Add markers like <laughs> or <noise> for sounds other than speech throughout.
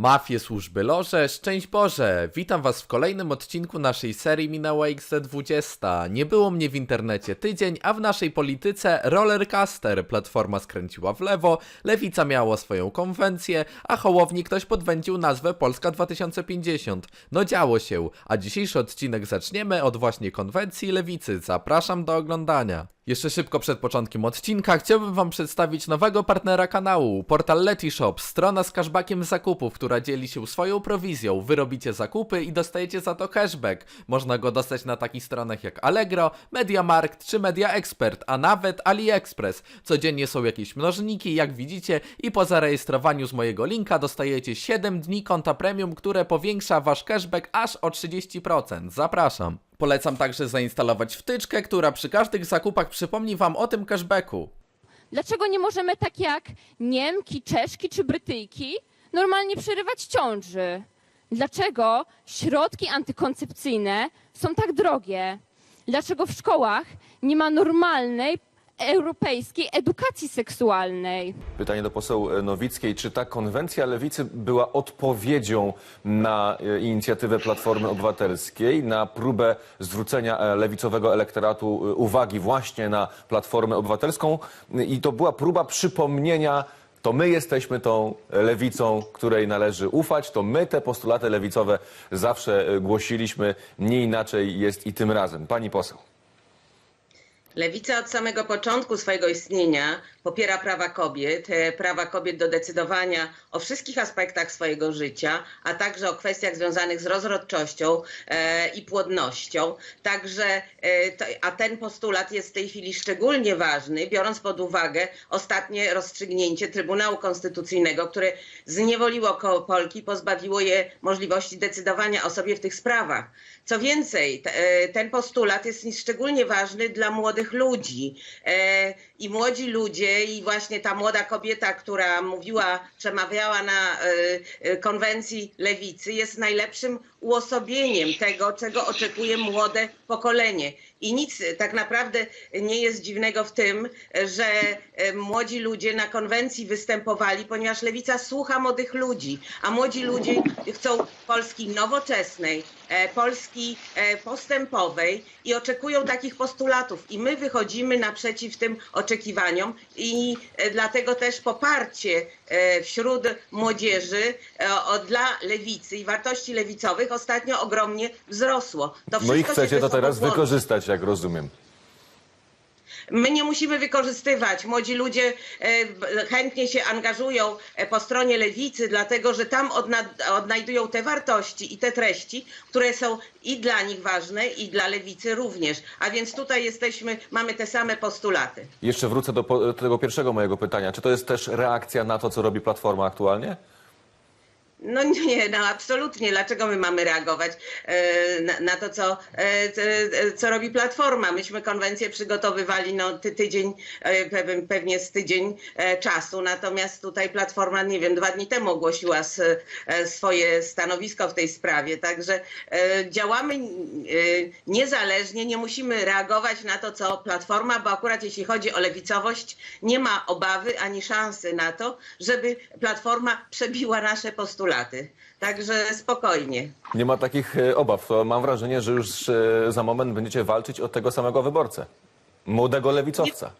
Mafie, służby, loże, szczęść Boże! Witam was w kolejnym odcinku naszej serii Minęła XD20. Nie było mnie w internecie tydzień, a w naszej polityce Rollercaster. Platforma skręciła w lewo, Lewica miała swoją konwencję, a Hołowni ktoś podwędził nazwę Polska 2050. No działo się, a dzisiejszy odcinek zaczniemy od właśnie konwencji Lewicy. Zapraszam do oglądania. Jeszcze szybko przed początkiem odcinka chciałbym wam przedstawić nowego partnera kanału, portal Letishop, strona z cashbackiem zakupów, która dzieli się swoją prowizją. Wy robicie zakupy i dostajecie za to cashback. Można go dostać na takich stronach jak Allegro, MediaMarkt czy Media Expert, a nawet AliExpress. Codziennie są jakieś mnożniki, jak widzicie, i po zarejestrowaniu z mojego linka dostajecie 7 dni konta premium, które powiększa wasz cashback aż o 30%. Zapraszam. Polecam także zainstalować wtyczkę, która przy każdych zakupach przypomni wam o tym cashbacku. Dlaczego nie możemy tak jak Niemki, Czeszki czy Brytyjki normalnie przerywać ciąży? Dlaczego środki antykoncepcyjne są tak drogie? Dlaczego w szkołach nie ma normalnej europejskiej edukacji seksualnej? Pytanie do poseł e, Nowickiej. Czy ta konwencja lewicy była odpowiedzią na e, inicjatywę Platformy Obywatelskiej, na próbę zwrócenia e, lewicowego elektoratu uwagi właśnie na Platformę Obywatelską? I to była próba przypomnienia, to my jesteśmy tą lewicą, której należy ufać, to my te postulaty lewicowe zawsze głosiliśmy, nie inaczej jest i tym razem. Pani poseł. Lewica od samego początku swojego istnienia popiera prawa kobiet, e, prawa kobiet do decydowania o wszystkich aspektach swojego życia, a także o kwestiach związanych z rozrodczością e, i płodnością. Także, e, to, a ten postulat jest w tej chwili szczególnie ważny, biorąc pod uwagę ostatnie rozstrzygnięcie Trybunału Konstytucyjnego, które zniewoliło Polki, pozbawiło je możliwości decydowania o sobie w tych sprawach. Co więcej, e, ten postulat jest szczególnie ważny dla młodych ludzi. E, I młodzi ludzie, i właśnie ta młoda kobieta, która mówiła, przemawiała na e, konwencji lewicy, jest najlepszym uosobieniem tego, czego oczekuje młode pokolenie. I nic tak naprawdę nie jest dziwnego w tym, że e, młodzi ludzie na konwencji występowali, ponieważ lewica słucha młodych ludzi, a młodzi ludzie chcą Polski nowoczesnej, e, Polski e, postępowej i oczekują takich postulatów. I my wychodzimy naprzeciw tym oczekiwaniom i dlatego też poparcie wśród młodzieży dla lewicy i wartości lewicowych ostatnio ogromnie wzrosło. To No i chcecie to teraz wykorzystać, jak rozumiem. My nie musimy wykorzystywać. Młodzi ludzie e, chętnie się angażują e, po stronie lewicy, dlatego że tam odna- odnajdują te wartości i te treści, które są i dla nich ważne, i dla lewicy również. A więc tutaj jesteśmy, mamy te same postulaty. Jeszcze wrócę do, do tego pierwszego mojego pytania. Czy to jest też reakcja na to, co robi Platforma aktualnie? No nie, no absolutnie. Dlaczego my mamy reagować e, na, na to, co, e, e, co robi Platforma? Myśmy konwencję przygotowywali no, ty, tydzień, pewnie z tydzień czasu, natomiast tutaj Platforma, nie wiem, dwa dni temu ogłosiła swoje stanowisko w tej sprawie. Także działamy niezależnie, nie musimy reagować na to, co Platforma, bo akurat jeśli chodzi o lewicowość, nie ma obawy ani szansy na to, żeby Platforma przebiła nasze postulaty. Także spokojnie. Nie ma takich e, obaw. To mam wrażenie, że już e, za moment będziecie walczyć o tego samego wyborcę. Młodego lewicowca.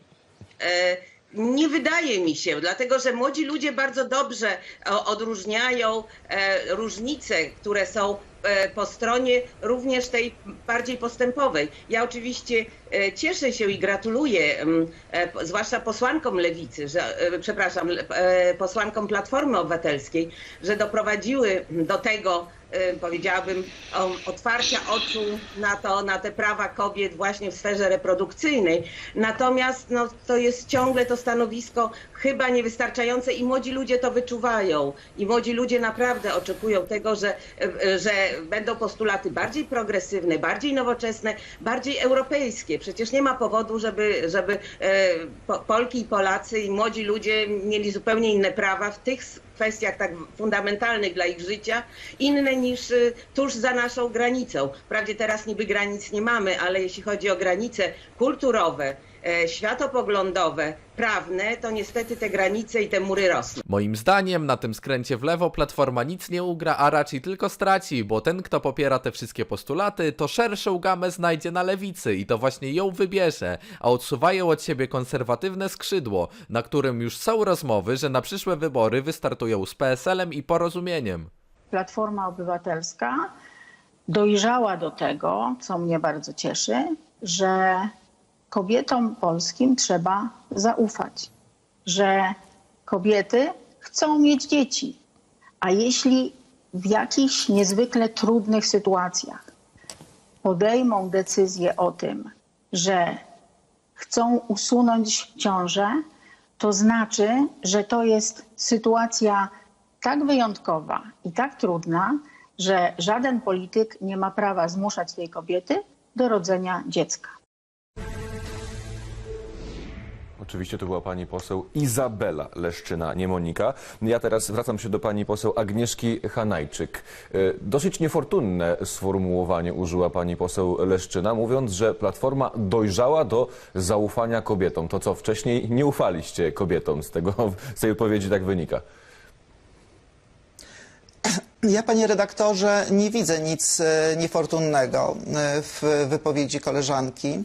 E, Nie wydaje mi się, dlatego że młodzi ludzie bardzo dobrze odróżniają e, różnice, które są po stronie również tej bardziej postępowej. Ja oczywiście cieszę się i gratuluję, mm, e, zwłaszcza posłankom lewicy, że, e, przepraszam, e, posłankom Platformy Obywatelskiej, że doprowadziły do tego, e, powiedziałabym, otwarcia oczu na to, na te prawa kobiet właśnie w sferze reprodukcyjnej. Natomiast no, to jest ciągle to stanowisko chyba niewystarczające i młodzi ludzie to wyczuwają. I młodzi ludzie naprawdę oczekują tego, że, e, że będą postulaty bardziej progresywne, bardziej nowoczesne, bardziej europejskie. Przecież nie ma powodu, żeby, żeby e, po, Polki i Polacy i młodzi ludzie mieli zupełnie inne prawa w tych kwestiach tak fundamentalnych dla ich życia, inne niż y, tuż za naszą granicą. Wprawdzie teraz niby granic nie mamy, ale jeśli chodzi o granice kulturowe, światopoglądowe, prawne, to niestety te granice i te mury rosną. Moim zdaniem na tym skręcie w lewo Platforma nic nie ugra, a raczej tylko straci, bo ten kto popiera te wszystkie postulaty, to szerszą gamę znajdzie na lewicy i to właśnie ją wybierze, a odsuwają od siebie konserwatywne skrzydło, na którym już są rozmowy, że na przyszłe wybory wystartują z PSL-em i porozumieniem. Platforma Obywatelska dojrzała do tego, co mnie bardzo cieszy, że kobietom polskim trzeba zaufać, że kobiety chcą mieć dzieci, a jeśli w jakichś niezwykle trudnych sytuacjach podejmą decyzję o tym, że chcą usunąć ciążę, to znaczy, że to jest sytuacja tak wyjątkowa i tak trudna, że żaden polityk nie ma prawa zmuszać tej kobiety do rodzenia dziecka. Oczywiście to była pani poseł Izabela Leszczyna, nie Monika. Ja teraz zwracam się do pani poseł Agnieszki Hanajczyk. E, Dosyć niefortunne sformułowanie użyła pani poseł Leszczyna, mówiąc, że Platforma dojrzała do zaufania kobietom. To co, wcześniej nie ufaliście kobietom, z, tego, <laughs> z tej wypowiedzi tak wynika. Ja, panie redaktorze, nie widzę nic e, niefortunnego e, w wypowiedzi koleżanki.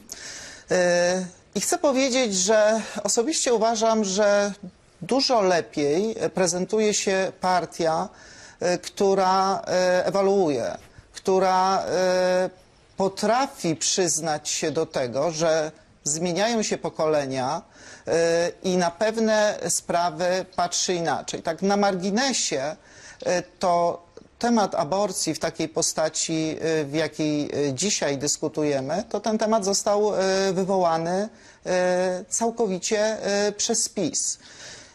I chcę powiedzieć, że osobiście uważam, że dużo lepiej prezentuje się partia, e, która e, ewaluuje, która e, potrafi przyznać się do tego, że zmieniają się pokolenia i na pewne sprawy patrzy inaczej. Tak na marginesie to temat aborcji w takiej postaci, e, w jakiej e, dzisiaj dyskutujemy, to ten temat został e, wywołany całkowicie przez PiS.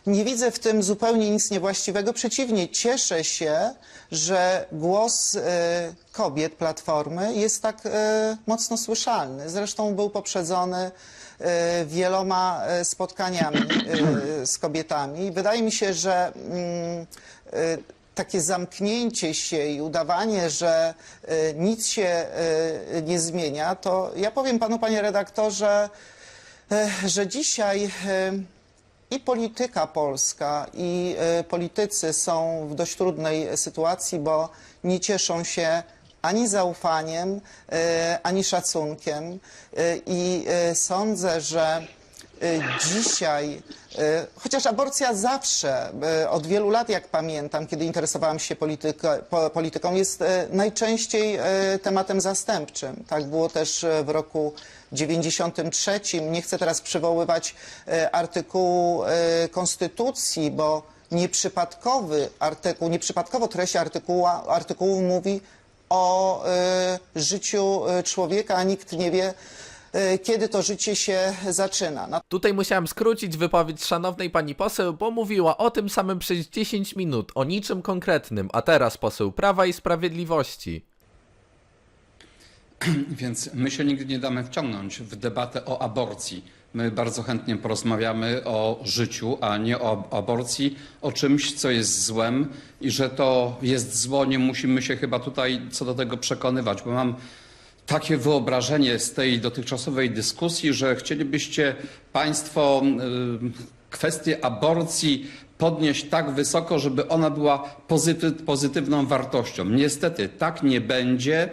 Nie widzę w tym zupełnie nic niewłaściwego. Przeciwnie, cieszę się, że głos kobiet Platformy jest tak mocno słyszalny. Zresztą był poprzedzony wieloma spotkaniami z kobietami. Wydaje mi się, że mm, takie zamknięcie się i udawanie, że e, nic się e, nie zmienia, to ja powiem panu, panie redaktorze, e, że dzisiaj i polityka polska, i politycy są w dość trudnej sytuacji, bo nie cieszą się ani zaufaniem, ani szacunkiem. I sądzę, że dzisiaj, e, chociaż aborcja zawsze, e, od wielu lat, jak pamiętam, kiedy interesowałam się polityka, po- polityką, jest e, najczęściej e, tematem zastępczym. Tak było też e, w roku 93. Nie chcę teraz przywoływać e, artykułu e, Konstytucji, bo nieprzypadkowy artykuł, nieprzypadkowo treść artykuła, artykułu mówi o e, życiu e, człowieka, a nikt nie wie, e, kiedy to życie się zaczyna. Tutaj musiałem skrócić wypowiedź szanownej pani poseł, bo mówiła o tym samym przez 10 minut, o niczym konkretnym, a teraz poseł Prawa i Sprawiedliwości. <clears throat> Więc my się nigdy nie damy wciągnąć w debatę o aborcji. My bardzo chętnie porozmawiamy o życiu, a nie o aborcji, o czymś, co jest złem i że to jest zło. Nie musimy się chyba tutaj co do tego przekonywać, bo mam takie wyobrażenie z tej dotychczasowej dyskusji, że chcielibyście Państwo y, kwestię aborcji podnieść tak wysoko, żeby ona była pozyty- pozytywną wartością. Niestety tak nie będzie.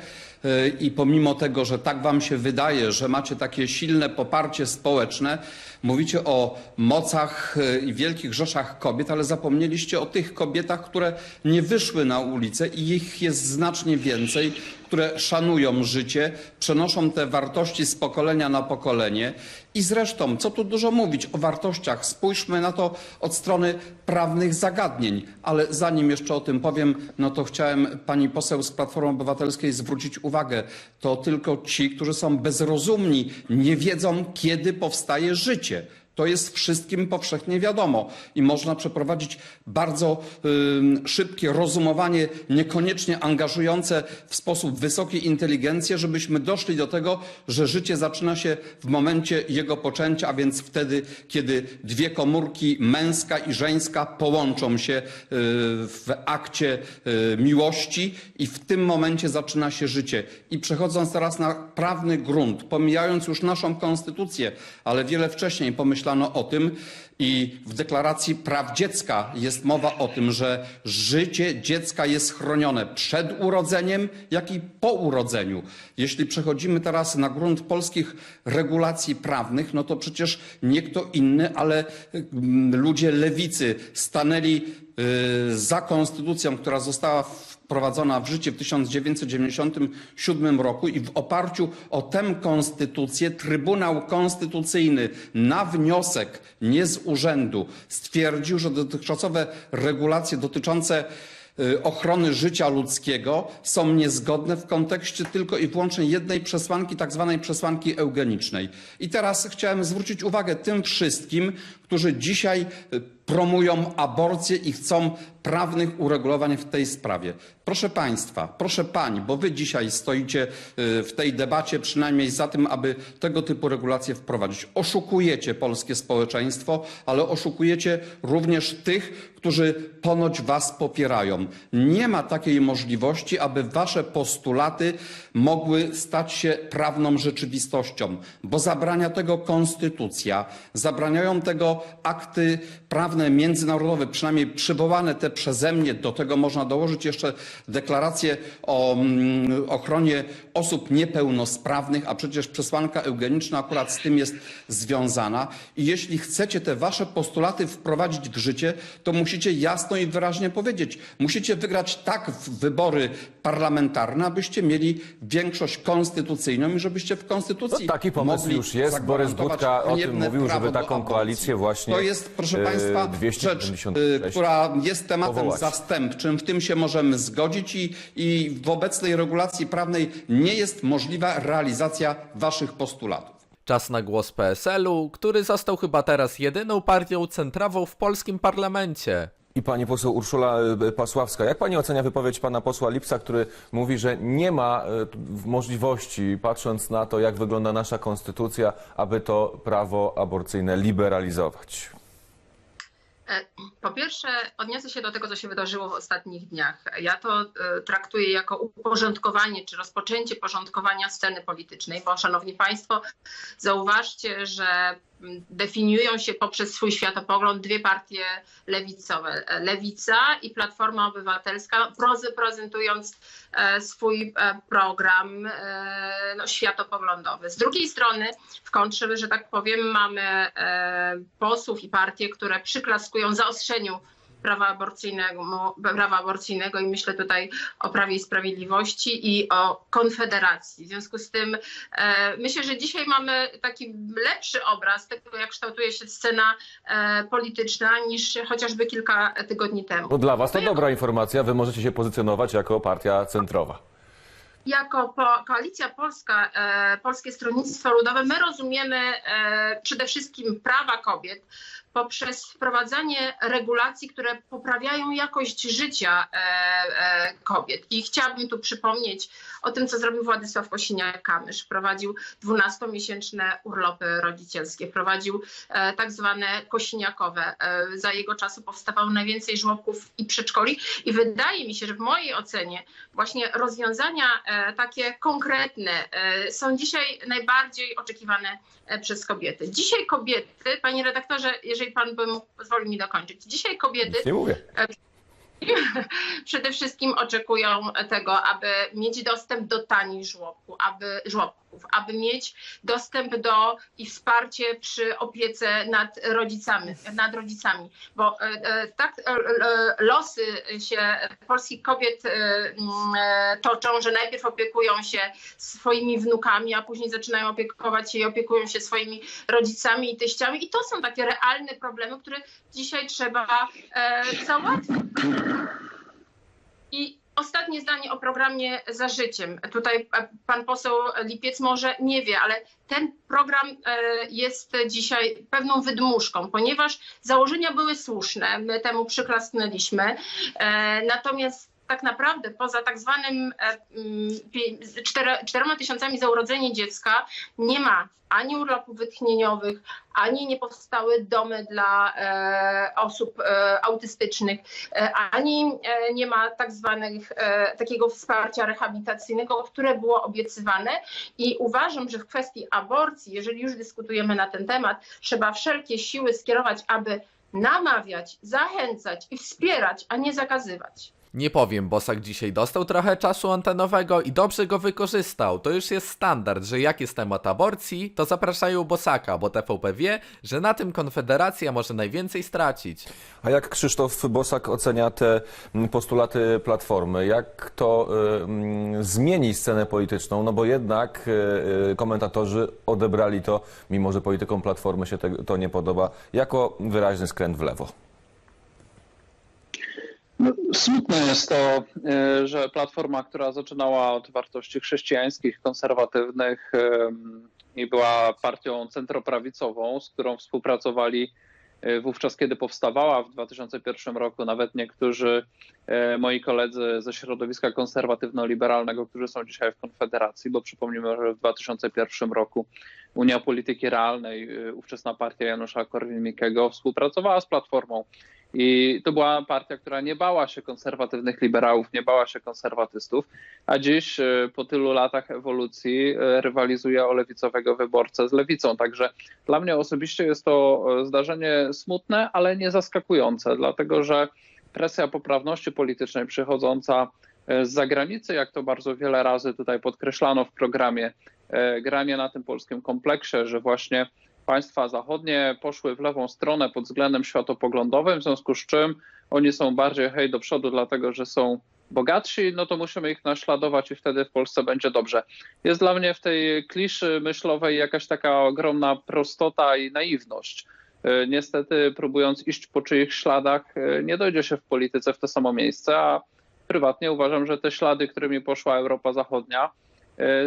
Y, I pomimo tego, że tak Wam się wydaje, że macie takie silne poparcie społeczne, mówicie o mocach y, i wielkich rzeszach kobiet, ale zapomnieliście o tych kobietach, które nie wyszły na ulicę i ich jest znacznie więcej, które szanują życie, przenoszą te wartości z pokolenia na pokolenie. I zresztą, co tu dużo mówić o wartościach, spójrzmy na to od strony prawnych zagadnień. Ale zanim jeszcze o tym powiem, no to chciałem pani poseł z Platformy Obywatelskiej zwrócić uwagę. To tylko ci, którzy są bezrozumni, nie wiedzą, kiedy powstaje życie. вообще To jest wszystkim powszechnie wiadomo i można przeprowadzić bardzo y, szybkie rozumowanie, niekoniecznie angażujące w sposób wysokiej inteligencji, żebyśmy doszli do tego, że życie zaczyna się w momencie jego poczęcia, a więc wtedy, kiedy dwie komórki, męska i żeńska, połączą się y, w akcie y, miłości i w tym momencie zaczyna się życie. I przechodząc teraz na prawny grunt, pomijając już naszą konstytucję, ale wiele wcześniej pomyślano o tym i w deklaracji praw dziecka jest mowa o tym, że życie dziecka jest chronione przed urodzeniem, jak i po urodzeniu. Jeśli przechodzimy teraz na grunt polskich regulacji prawnych, no to przecież nie kto inny, ale mm, ludzie lewicy stanęli y, za konstytucją, która została wprowadzona w życie w 1997 roku i w oparciu o tę konstytucję Trybunał Konstytucyjny na wniosek, nie z urzędu, stwierdził, że dotychczasowe regulacje dotyczące y, ochrony życia ludzkiego są niezgodne w kontekście tylko i wyłącznie jednej przesłanki, tak zwanej przesłanki eugenicznej. I teraz chciałem zwrócić uwagę tym wszystkim, którzy dzisiaj y, promują aborcję i chcą prawnych uregulowań w tej sprawie. Proszę Państwa, proszę Pań, bo Wy dzisiaj stoicie y, w tej debacie przynajmniej za tym, aby tego typu regulacje wprowadzić. Oszukujecie polskie społeczeństwo, ale oszukujecie również tych, którzy ponoć Was popierają. Nie ma takiej możliwości, aby Wasze postulaty mogły stać się prawną rzeczywistością, bo zabrania tego konstytucja, zabraniają tego akty prawne międzynarodowe, przynajmniej przywołane te przeze mnie. Do tego można dołożyć jeszcze deklarację o mm, ochronie osób niepełnosprawnych, a przecież przesłanka eugeniczna akurat z tym jest związana. I jeśli chcecie te wasze postulaty wprowadzić w życie, to musicie jasno i wyraźnie powiedzieć. Musicie wygrać tak w wybory parlamentarne, abyście mieli większość konstytucyjną i żebyście w konstytucji No, taki pomysł mogli już jest. Borys Budka o tym mówił, żeby taką koalicję właśnie, To jest, proszę e, Państwa, rzecz, 276 e, która jest tematem powołać. zastępczym. W tym się możemy zgodzić i, i w obecnej regulacji prawnej nie jest możliwa realizacja Waszych postulatów. Czas na głos PSL-u, który został chyba teraz jedyną partią centrawą w polskim parlamencie. I pani poseł Urszula e, Pasławska, jak pani ocenia wypowiedź pana posła Lipsa, który mówi, że nie ma e, możliwości, patrząc na to, jak wygląda nasza konstytucja, aby to prawo aborcyjne liberalizować? E, Po pierwsze, odniosę się do tego, co się wydarzyło w ostatnich dniach. Ja to e, traktuję jako uporządkowanie czy rozpoczęcie porządkowania sceny politycznej, bo, szanowni państwo, zauważcie, że definiują się poprzez swój światopogląd dwie partie lewicowe. Lewica i Platforma Obywatelska, prozy- prezentując e, swój e, program e, no, światopoglądowy. Z drugiej strony, w kontrze, że tak powiem, mamy posłów i partie, które przyklaskują zaostrzeniu prawa aborcyjnego, prawa aborcyjnego i myślę tutaj o Prawie i Sprawiedliwości i o Konfederacji. W związku z tym e, myślę, że dzisiaj mamy taki lepszy obraz tego, jak kształtuje się scena e, polityczna niż chociażby kilka tygodni temu. No dla was to dobra informacja, wy możecie się pozycjonować jako partia centrowa. jako po, Koalicja Polska, e, Polskie Stronnictwo Ludowe, my rozumiemy e, przede wszystkim prawa kobiet poprzez wprowadzanie regulacji, które poprawiają jakość życia e, e, kobiet. I chciałabym tu przypomnieć o tym, co zrobił Władysław Kosiniak-Kamysz. Wprowadził 12-miesięczne urlopy rodzicielskie, wprowadził e, tak zwane kosiniakowe. E, za jego czasu powstawało najwięcej żłobków i przedszkoli i wydaje mi się, że w mojej ocenie właśnie rozwiązania e, takie konkretne e, są dzisiaj najbardziej oczekiwane e, przez kobiety. Dzisiaj kobiety, panie redaktorze, jeżeli pan by mógł, pozwolił mi dokończyć. Dzisiaj kobiety Nic nie mówię. <laughs> przede wszystkim oczekują tego, aby mieć dostęp do tanich żłobków, aby, żłobków, aby mieć dostęp do i wsparcie przy opiece nad rodzicami, nad rodzicami. bo e, e, tak e, losy się polskich kobiet mm, toczą, że najpierw opiekują się swoimi wnukami, a później zaczynają opiekować się i opiekują się swoimi rodzicami i teściami i to są takie realne problemy, które dzisiaj trzeba załatwić. I ostatnie zdanie o programie Za Życiem. Tutaj e, pan poseł Lipiec może nie wie, ale ten program e, jest dzisiaj pewną wydmuszką, ponieważ założenia były słuszne, my temu przyklasnęliśmy. E, Natomiast tak naprawdę poza tak zwanym e, mm, czterema tysiącami za urodzenie dziecka nie ma ani urlopów wytchnieniowych, ani nie powstały domy dla e, osób e, autystycznych, e, ani e, nie ma tak zwanych e, takiego wsparcia rehabilitacyjnego, które było obiecywane. I uważam, że w kwestii aborcji, jeżeli już dyskutujemy na ten temat, trzeba wszelkie siły skierować, aby namawiać, zachęcać i wspierać, a nie zakazywać. Nie powiem, Bosak dzisiaj dostał trochę czasu antenowego i dobrze go wykorzystał. To już jest standard, że jak jest temat aborcji, to zapraszają Bosaka, bo TVP wie, że na tym Konfederacja może najwięcej stracić. A jak Krzysztof Bosak ocenia te mm, postulaty Platformy? Jak to y, mm, zmieni scenę polityczną? No bo jednak y, y, komentatorzy odebrali to, mimo że politykom Platformy się te, to nie podoba, jako wyraźny skręt w lewo. No, Smutne jest to, y, że Platforma, która zaczynała od wartości chrześcijańskich, konserwatywnych i była partią centroprawicową, z którą współpracowali y, wówczas, kiedy powstawała w 2001 roku, nawet niektórzy y, moi koledzy ze środowiska konserwatywno-liberalnego, którzy są dzisiaj w Konfederacji, bo przypomnijmy, że w 2001 roku Unia Polityki Realnej, ówczesna partia Janusza Korwin-Mikkego, współpracowała z Platformą. I to była partia, która nie bała się konserwatywnych liberałów, nie bała się konserwatystów, a dziś e, po tylu latach ewolucji e, rywalizuje o lewicowego wyborcę z lewicą. Także dla mnie osobiście jest to e, zdarzenie smutne, ale nie zaskakujące, dlatego że presja poprawności politycznej przychodząca z zagranicy, jak to bardzo wiele razy tutaj podkreślano w programie, granie na tym polskim kompleksie, że właśnie państwa zachodnie poszły w lewą stronę pod względem światopoglądowym, w związku z czym oni są bardziej hej do przodu, dlatego że są bogatsi, no to musimy ich naśladować i wtedy w Polsce będzie dobrze. Jest dla mnie w tej kliszy myślowej jakaś taka ogromna prostota i naiwność. E, Niestety, próbując iść po czyichś śladach, e, nie dojdzie się w polityce w to samo miejsce, a prywatnie uważam, że te ślady, którymi poszła Europa Zachodnia,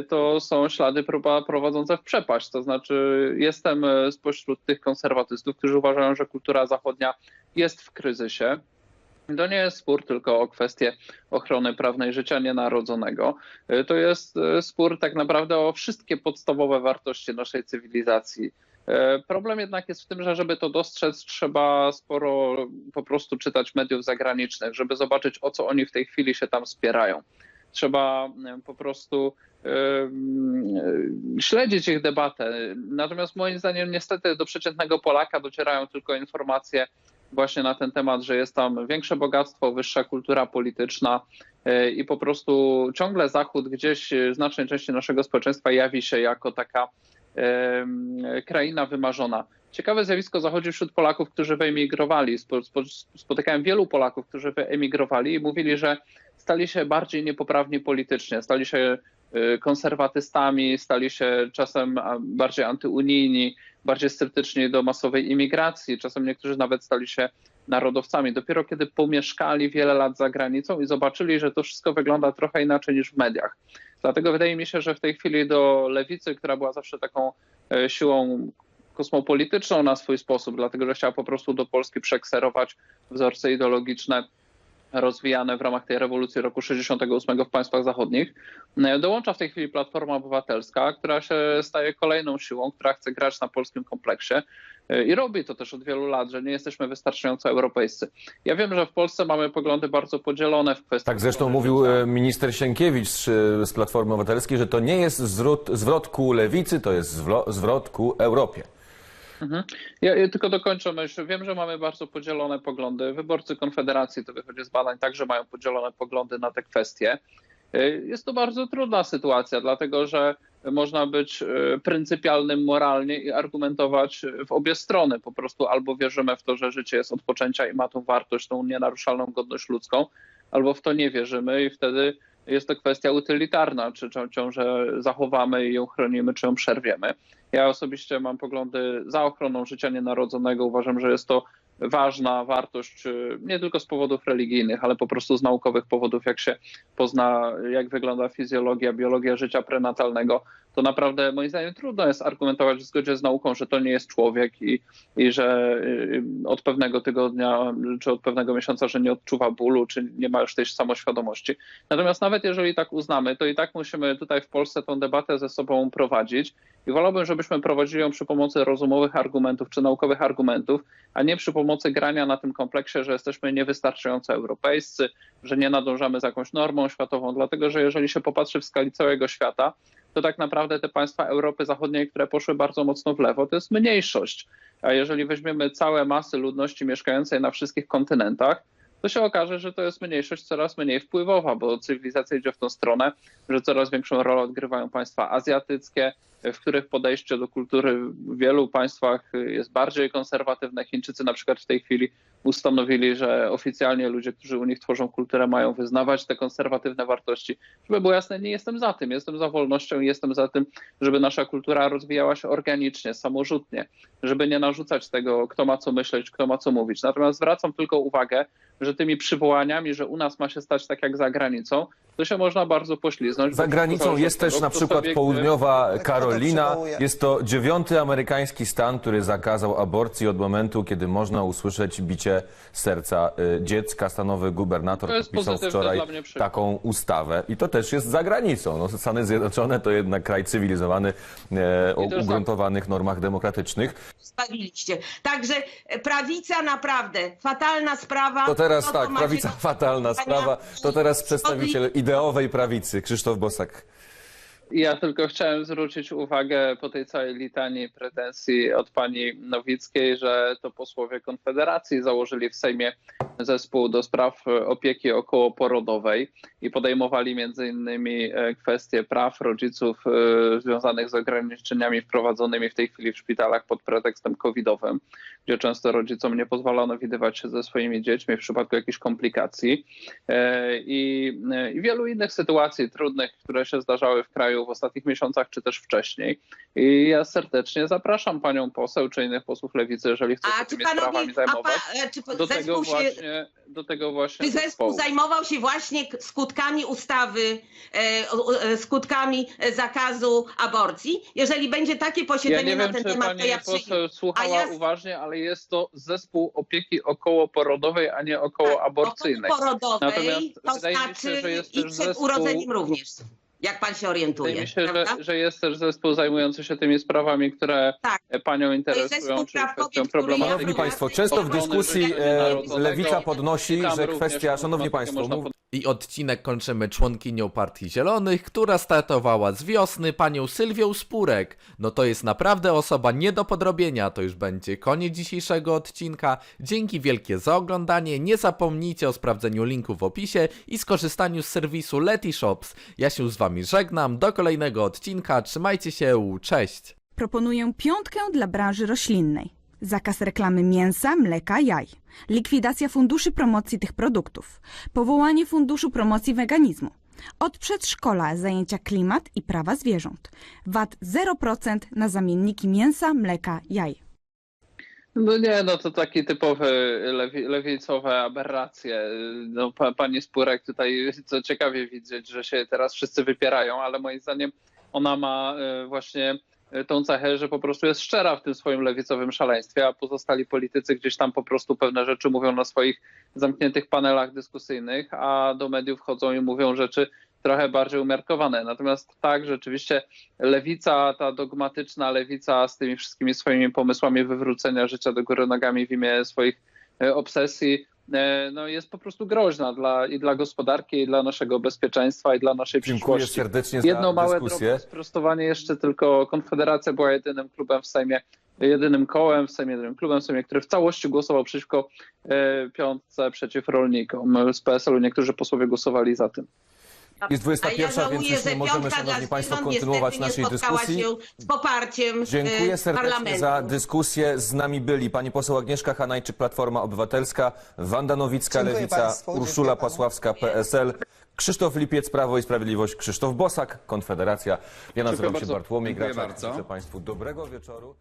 to są ślady prowadzące w przepaść. To znaczy, jestem e, spośród tych konserwatystów, którzy uważają, że kultura zachodnia jest w kryzysie. To nie jest spór tylko o kwestię ochrony prawnej życia nienarodzonego. E, To jest e, spór tak naprawdę o wszystkie podstawowe wartości naszej cywilizacji. E, Problem jednak jest w tym, że żeby to dostrzec, trzeba sporo po prostu czytać mediów zagranicznych, żeby zobaczyć, o co oni w tej chwili się tam spierają. Trzeba e, po prostu e, śledzić ich debatę. Natomiast moim zdaniem niestety do przeciętnego Polaka docierają tylko informacje właśnie na ten temat, że jest tam większe bogactwo, wyższa kultura polityczna e, i po prostu ciągle Zachód gdzieś w znacznej części naszego społeczeństwa jawi się jako taka kraina wymarzona. Ciekawe zjawisko zachodzi wśród Polaków, którzy wyemigrowali. Spo- spo- Spotykałem wielu Polaków, którzy wyemigrowali i mówili, że stali się bardziej niepoprawni politycznie, stali się y, konserwatystami, stali się czasem bardziej antyunijni, bardziej sceptyczni do masowej imigracji, czasem niektórzy nawet stali się narodowcami. Dopiero kiedy pomieszkali wiele lat za granicą i zobaczyli, że to wszystko wygląda trochę inaczej niż w mediach. Dlatego wydaje mi się, że w tej chwili do lewicy, która była zawsze taką e, siłą kosmopolityczną na swój sposób, dlatego że chciała po prostu do Polski przekserować wzorce ideologiczne rozwijane w ramach tej rewolucji roku 68 w państwach zachodnich. E, Dołącza w tej chwili Platforma Obywatelska, która się staje kolejną siłą, która chce grać na polskim kompleksie E, i robi to też od wielu lat, że nie jesteśmy wystarczająco europejscy. Ja wiem, że w Polsce mamy poglądy bardzo podzielone w kwestii... Tak zresztą mówił e, minister Sienkiewicz z, Platformy Obywatelskiej, że to nie jest zwrot, zwrot ku lewicy, to jest zwrot ku Europie. Mhm. Ja, ja tylko dokończę myśl. Wiem, że mamy bardzo podzielone poglądy. Wyborcy Konfederacji, to wychodzi z badań, także mają podzielone poglądy na te kwestie. Y, Jest to bardzo trudna sytuacja, dlatego że można być y, pryncypialnym moralnie i argumentować w obie strony. Po prostu albo wierzymy w to, że życie jest od poczęcia i ma tą wartość, tą nienaruszalną godność ludzką, albo w to nie wierzymy i wtedy jest to kwestia utylitarna, czy cią- ciążę zachowamy i ją chronimy, czy ją przerwiemy. Ja osobiście mam poglądy za ochroną życia nienarodzonego. Uważam, że jest to ważna wartość, y, nie tylko z powodów religijnych, ale po prostu z naukowych powodów, jak się pozna, jak wygląda fizjologia, biologia życia prenatalnego, to naprawdę moim zdaniem trudno jest argumentować w zgodzie z nauką, że to nie jest człowiek i, i że y, od pewnego tygodnia czy od pewnego miesiąca, że nie odczuwa bólu, czy nie ma już tej samoświadomości. Natomiast nawet jeżeli tak uznamy, to i tak musimy tutaj w Polsce tą debatę ze sobą prowadzić i wolałbym, żebyśmy prowadzili ją przy pomocy rozumowych argumentów czy naukowych argumentów, a nie przy pomocy grania na tym kompleksie, że jesteśmy niewystarczająco europejscy, że nie nadążamy za jakąś normą światową, dlatego że jeżeli się popatrzy w skali całego świata, to tak naprawdę te państwa Europy Zachodniej, które poszły bardzo mocno w lewo, to jest mniejszość. A jeżeli weźmiemy całe masy ludności mieszkającej na wszystkich kontynentach, to się okaże, że to jest mniejszość coraz mniej wpływowa, bo cywilizacja idzie w tą stronę, że coraz większą rolę odgrywają państwa azjatyckie, w których podejście do kultury w wielu państwach jest bardziej konserwatywne. Chińczycy na przykład w tej chwili ustanowili, że oficjalnie ludzie, którzy u nich tworzą kulturę, mają wyznawać te konserwatywne wartości. Żeby było jasne, nie jestem za tym. Jestem za wolnością i jestem za tym, żeby nasza kultura rozwijała się organicznie, samorzutnie, żeby nie narzucać tego, kto ma co myśleć, kto ma co mówić. Natomiast zwracam tylko uwagę, że tymi przywołaniami, że u nas ma się stać tak jak za granicą, to się można bardzo pośliznąć. Za granicą jest też na przykład południowa Kto to Karolina. Przywołuje? Jest to dziewiąty amerykański stan, który zakazał aborcji od momentu, kiedy można usłyszeć bicie serca y, dziecka. Stanowy gubernator To podpisał wczoraj taką ustawę. I to też jest za granicą. No, Stany Zjednoczone to jednak kraj cywilizowany e, o za- ugruntowanych normach demokratycznych. Spawiliście. Także e, prawica naprawdę, fatalna sprawa. To teraz No tak, prawica fatalna sprawa. To teraz przedstawiciel ideowej prawicy, Krzysztof Bosak. Ja tylko chciałem zwrócić uwagę po tej całej litanii pretensji od pani Nowickiej, że to posłowie Konfederacji założyli w Sejmie zespół do spraw opieki okołoporodowej i podejmowali między innymi e, kwestie praw rodziców e, związanych z ograniczeniami wprowadzonymi w tej chwili w szpitalach pod pretekstem covidowym, gdzie często rodzicom nie pozwalono widywać się ze swoimi dziećmi w przypadku jakichś komplikacji E, i, e, i wielu innych sytuacji trudnych, które się zdarzały w kraju w ostatnich miesiącach czy też wcześniej. I ja serdecznie zapraszam panią poseł czy innych posłów lewicy, jeżeli chcą się tymi panowie, sprawami zajmować, pa, e, czy do tego się, właśnie, do tego właśnie czy zespół zajmował się właśnie skutkami ustawy, e, e, skutkami e, zakazu aborcji? Jeżeli będzie takie Ja posiedzenie nie na wiem, ten czy temat, to ja przyjdę. poseł słuchała ja- uważnie, ale jest to zespół opieki okołoporodowej, a nie okołoaborcyjnej. Porodowej, Natomiast to mi się, znaczy że jest i przed zespół- urodzeniem również, jak pan się orientuje. Wydaje mi się, że, że jest też zespół zajmujący się tymi sprawami, które Tak. panią interesują, czyli kwestią. Szanowni Państwo, często w dyskusji e, lewica podnosi, że kwestia, Szanowni Państwo, I odcinek kończymy członkinią Partii Zielonych, która startowała z wiosny panią Sylwią Spurek. No to jest naprawdę osoba nie do podrobienia. To już będzie koniec dzisiejszego odcinka. Dzięki wielkie za oglądanie. Nie zapomnijcie o sprawdzeniu linku w opisie i skorzystaniu z serwisu Letyshops. Ja się z wami żegnam. Do kolejnego odcinka. Trzymajcie się. Cześć. Proponuję piątkę dla branży roślinnej. Zakaz reklamy mięsa, mleka, jaj. Likwidacja funduszy promocji tych produktów. Powołanie funduszu promocji weganizmu. Od przedszkola zajęcia klimat i prawa zwierząt. VAT 0% na zamienniki mięsa, mleka, jaj. No nie, no to taki typowy lewi, lewicowe aberracje. No, pa, pani Spurek tutaj, co ciekawie widzieć, że się teraz wszyscy wypierają, ale moim zdaniem ona ma e, właśnie tą cechę, że po prostu jest szczera w tym swoim lewicowym szaleństwie, a pozostali politycy gdzieś tam po prostu pewne rzeczy mówią na swoich zamkniętych panelach dyskusyjnych, a do mediów chodzą i mówią rzeczy trochę bardziej umiarkowane. Natomiast tak, rzeczywiście lewica, ta dogmatyczna lewica z tymi wszystkimi swoimi pomysłami wywrócenia życia do góry nogami w imię swoich e, obsesji, no jest po prostu groźna dla, i dla gospodarki, i dla naszego bezpieczeństwa, i dla naszej Dziękuję przyszłości. serdecznie za Jedno małe dyskusję. drobne sprostowanie jeszcze tylko Konfederacja była jedynym klubem w Sejmie, jedynym kołem w Sejmie, jedynym klubem w Sejmie, który w całości głosował przeciwko e, piątce przeciw rolnikom. Z PSL-u niektórzy posłowie głosowali za tym. Jest A ja 21, żałuję, więc już nie możemy, Szanowni Państwo, kontynuować naszej dyskusji. się z poparciem Dziękuję e, serdecznie parlamentu. za dyskusję. Z nami byli pani poseł Agnieszka Hanajczyk, Platforma Obywatelska, Wanda Nowicka, Dziękuję Lewica, państwu, Urszula dziękuję. Pasławska, PSL, Krzysztof Lipiec, Prawo i Sprawiedliwość, Krzysztof Bosak, Konfederacja. Ja nazywam się bardzo. Bartłomiej Dziękuję Graczak. bardzo. Życzę Państwu dobrego wieczoru.